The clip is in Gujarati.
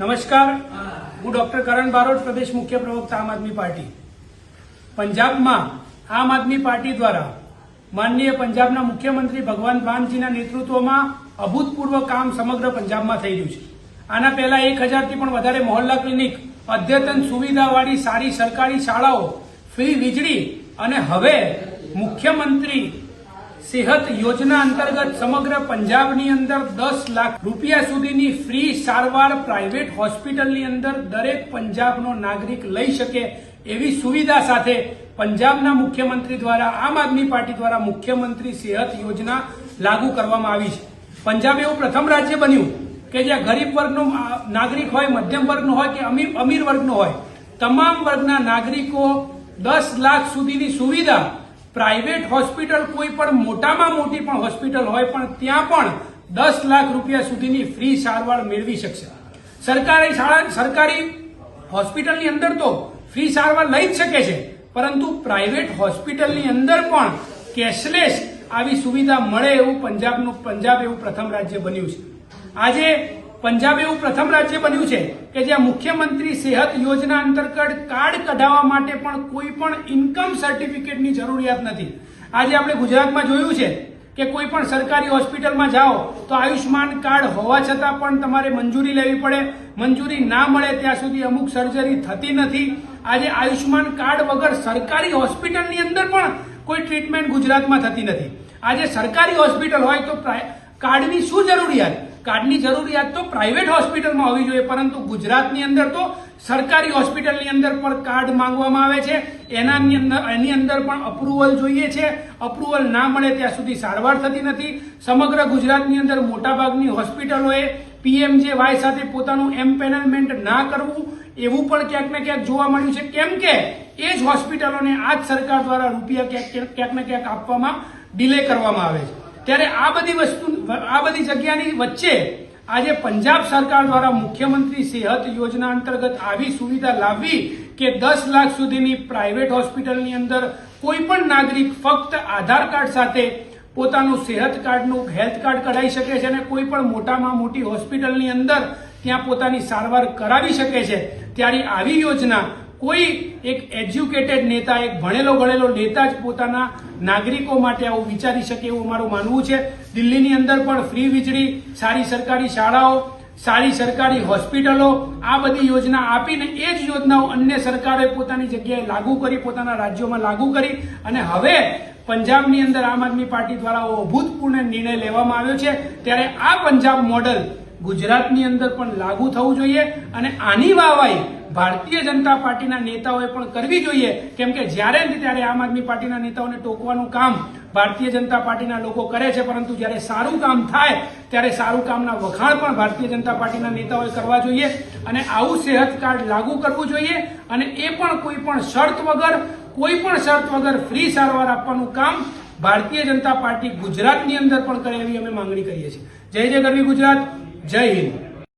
નમસ્કાર. હું ડોક્ટર કરણ બારોટ, પ્રદેશ મુખ્ય પ્રવક્તા આમ આદમી પાર્ટી. પંજાબમાં આમ આદમી પાર્ટી દ્વારા માનનીય પંજાબના મુખ્યમંત્રી ભગવાન માનજીના નેતૃત્વમાં અભૂતપૂર્વ કામ સમગ્ર પંજાબમાં થઈ રહ્યું છે. આના પહેલા એક હજારથી પણ વધારે મોહલ્લા ક્લિનિક, અદ્યતન સુવિધાવાળી સારી સરકારી શાળાઓ ફ્રી વીજળી અને હવે મુખ્યમંત્રી સેહત યોજના અંતર્ગત સમગ્ર પંજાબની અંદર દસ લાખ રૂપિયા સુધીની ફ્રી સારવાર પ્રાઇવેટ હોસ્પિટલની અંદર દરેક પંજાબનો નાગરિક લઈ શકે એવી સુવિધા સાથે પંજાબના મુખ્યમંત્રી દ્વારા, આમ આદમી પાર્ટી દ્વારા મુખ્યમંત્રી સેહત યોજના લાગુ કરવામાં આવી છે. પંજાબ એવું પ્રથમ રાજ્ય બન્યું કે જ્યાં ગરીબ વર્ગનો નાગરિક હોય, મધ્યમ વર્ગનો હોય કે અમીર વર્ગનો હોય, તમામ વર્ગના નાગરિકો દસ લાખ સુધીની સુવિધા પ્રાઇવેટ હોસ્પિટલ કોઈ પણ મોટામાં મોટી પણ હોસ્પિટલ હોય પણ ત્યાં પણ દસ લાખ રૂપિયા સુધીની ફ્રી સારવાર મેળવી શકશે. સરકારી શાળા, સરકારી હોસ્પિટલની અંદર તો ફ્રી સારવાર લઈ જ શકે છે, પરંતુ પ્રાઇવેટ હોસ્પિટલની અંદર પણ કેશલેસ આવી સુવિધા મળે એવું પંજાબનું, પંજાબ એવું પ્રથમ રાજ્ય બન્યું છે. આજે પંજાબ એવું પ્રથમ રાજ્ય બન્યું છે કે જ્યાં મુખ્યમંત્રી સેહત યોજના અંતર્ગત કાર્ડ કઢાવવા માટે પણ કોઈ પણ ઇન્કમ સર્ટિફિકેટની જરૂરિયાત નથી. આજે આપણે ગુજરાતમાં જોયું છે કે કોઈ પણ સરકારી હોસ્પિટલમાં જાઓ તો આયુષ્માન કાર્ડ હોવા છતાં પણ તમારે મંજૂરી લેવી પડે. મંજૂરી ના મળે ત્યાં સુધી અમુક સર્જરી થતી નથી. આજે આયુષ્માન કાર્ડ વગર સરકારી હોસ્પિટલની અંદર પણ કોઈ ટ્રીટમેન્ટ ગુજરાતમાં થતી નથી. આજે સરકારી હોસ્પિટલ હોય તો કાર્ડની શું જરૂરિયાત? કાર્ડની જરૂરિયાત તો પ્રાઇવેટ હોસ્પિટલમાં હોવી જોઈએ, પરંતુ ગુજરાતની અંદર તો સરકારી હોસ્પિટલની અંદર પણ કાર્ડ માંગવામાં આવે છે. એનાની અંદર એની અંદર પણ અપ્રુવલ જોઈએ છે. અપ્રુવલ ના મળે ત્યાં સુધી સારવાર થતી નથી. સમગ્ર ગુજરાતની અંદર મોટાભાગની હોસ્પિટલોએ પીએમજેવાય સાથે પોતાનું એમ્પેનલમેન્ટ ના કરવું એવું પણ ક્યાંક ને ક્યાંક જોવા મળ્યું છે. કેમ કે એ જ હોસ્પિટલોને આ જ સરકાર દ્વારા રૂપિયા ક્યાંક ક્યાંક ને ક્યાંક આપવામાં ડિલે કરવામાં આવે છે. ત્યારે આ બધી વસ્તુ, આ બધી જગ્યાની વચ્ચે આજે પંજાબ સરકાર દ્વારા મુખ્યમંત્રી સેહત યોજના અંતર્ગત આવી સુવિધા લાવવી કે દસ લાખ સુધીની પ્રાઇવેટ હોસ્પિટલની અંદર કોઈ પણ નાગરિક ફક્ત આધાર કાર્ડ સાથે પોતાનું સેહત કાર્ડનું હેલ્થ કાર્ડ કઢાવી શકે છે અને કોઈ પણ મોટામાં મોટી હોસ્પિટલની અંદર ત્યાં પોતાની સારવાર કરાવી શકે છે. ત્યારે આવી યોજના કોઈ એક એજ્યુકેટેડ નેતા, એક ભણેલો ગણેલો નેતા જ પોતાના નાગરિકો માટે આવું વિચારી શકે એવું મારું માનવું છે. દિલ્હીની અંદર પણ ફ્રી વીજળી, સારી સરકારી શાળાઓ, સારી સરકારી હોસ્પિટલો, આ બધી યોજના આપીને એ જ યોજનાઓ અન્ય સરકારોએ પોતાની જગ્યાએ લાગુ કરી, પોતાના રાજ્યોમાં લાગુ કરી અને હવે પંજાબની અંદર આમ આદમી પાર્ટી દ્વારા અભૂતપૂર્ણ નિર્ણય લેવામાં આવ્યો છે. ત્યારે આ પંજાબ મોડલ ગુજરાતની અંદર પણ લાગુ થવું જોઈએ અને આની વાવાઈ ભારતીય જનતા પાર્ટીના નેતાઓએ પણ કરવી જોઈએ. કેમ કે જ્યારે ત્યારે આમ આદમી પાર્ટીના નેતાઓને ટોકવાનું કામ ભારતીય જનતા પાર્ટીના લોકો કરે છે, પરંતુ જ્યારે સારું કામ થાય, ત્યારે સારું કામના વખાણ પણ ભારતીય જનતા પાર્ટીના નેતાઓએ કરવા જોઈએ અને આવું સેહત કાર્ડ લાગુ કરવું જોઈએ અને એ પણ કોઈ પણ શરત વગર, કોઈ પણ શરત વગર ફ્રી સારવાર આપવાનું કામ ભારતીય જનતા પાર્ટી ગુજરાતની અંદર પણ કરે એવી અમે માંગણી કરીએ છીએ. જય જય ગરવી ગુજરાત. જય હિન્દ